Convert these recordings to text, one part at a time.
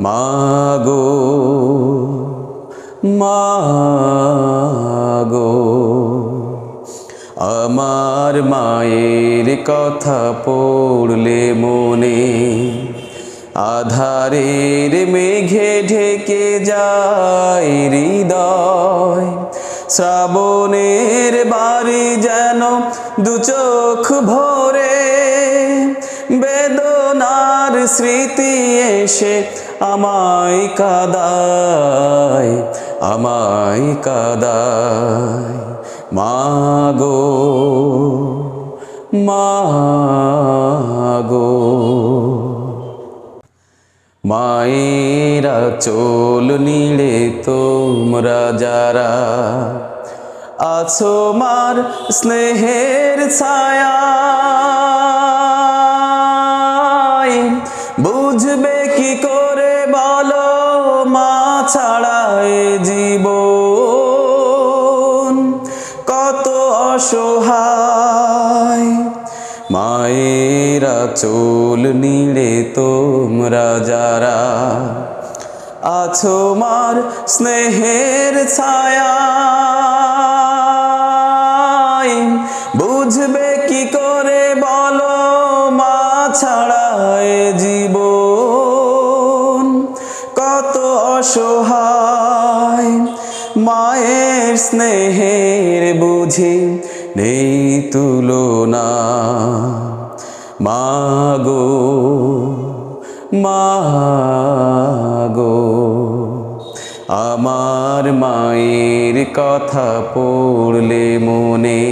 মাগো মাগো, আমার মায়ের কথা পড়লে মনে আধারের মেঘে ঢেকে যায় হৃদয়। শ্রাবণের বাড়ি যেন দু চোখ ভরে, বেদনার স্মৃতি এসে আমায় কাদায় আমায় কাদায়। মাগো মাগো। মায়েরা চোল নিলে তোমরা যারা আছো মার স্নেহের ছায়া, বুঝবে ছাড়া এ কত অসহায়। মায়েরা চোল নিড়ে তোমরা যারা আছো মার স্নেহের ছায়া বুঝবে কি করে বলো মা ছাড়া এ জীবন অসহায়, মায়ের স্নেহের বুঝি নেই তুলনা। মাগো মাগো, আমার মায়ের কথা পড়লে মনে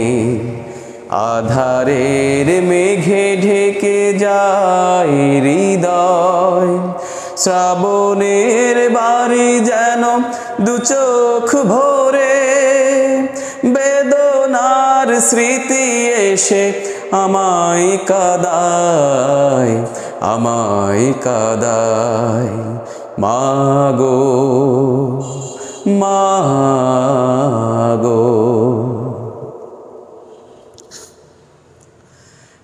আধারের মেঘে ঢেকে যায় হৃদয়। শ্রাবণের বাড়ি যেন দু চোখ ভরে বেদনার স্মৃতি এসে আমায় কাদায় আমায় কাদায়। মাগো মাগো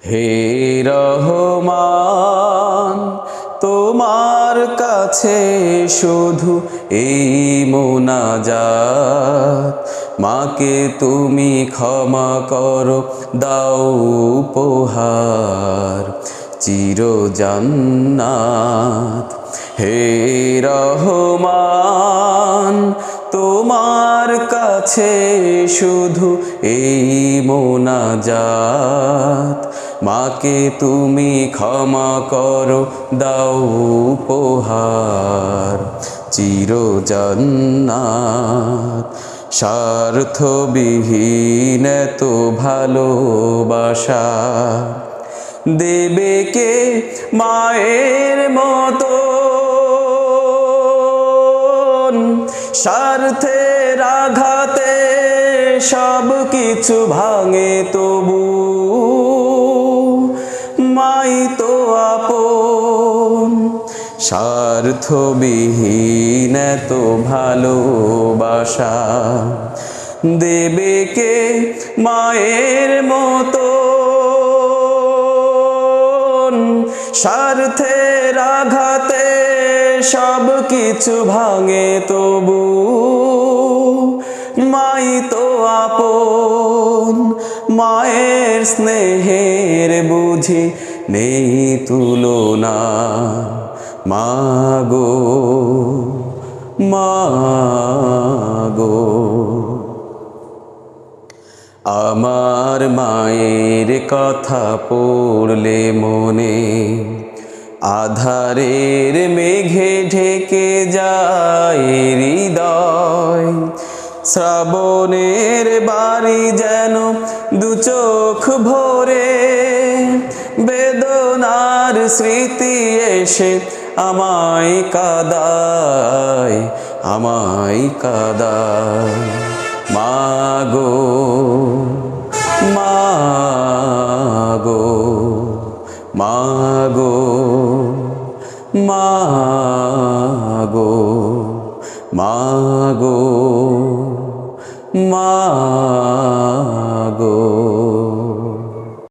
হে রহমান, তোমার কাছে শুধু এই মোনাজাত। মাকে তুমি ক্ষমা করো, দাও উপহার চির জান্নাত হে রহমান, তোমার কাছে শুধু এই মোনাজাত। মাকে তুমি ক্ষমা করো, দাও উপহার। চির জান্নাত স্বার্থবিহীন তো ভালোবাসা। দেবে কে মায়ের মতো? স্বার্থের আঘাতে সব কিছু ভাঙে তবু স্বার্থবিহীন তো ভালোবাসা। দেবে কে মায়ের মতো? স্বার্থের আঘাতে সব কিছু ভাঙে তবু মাই তো আপন। মায়ের স্নেহের বুঝি নেই তুলনা। মাগো মাগো। আমার মায়ের কথা পড়লে মনে আধারের মেঘে ঢেকে যায় হৃদয়। শ্রাবণের বাড়ি যেন দু চোখ ভরে, বেদনার স্মৃতি এসে আমায় কাদায় আমায় কাদায়। মাগো মাগো মাগো মাগো মাগো মাগো।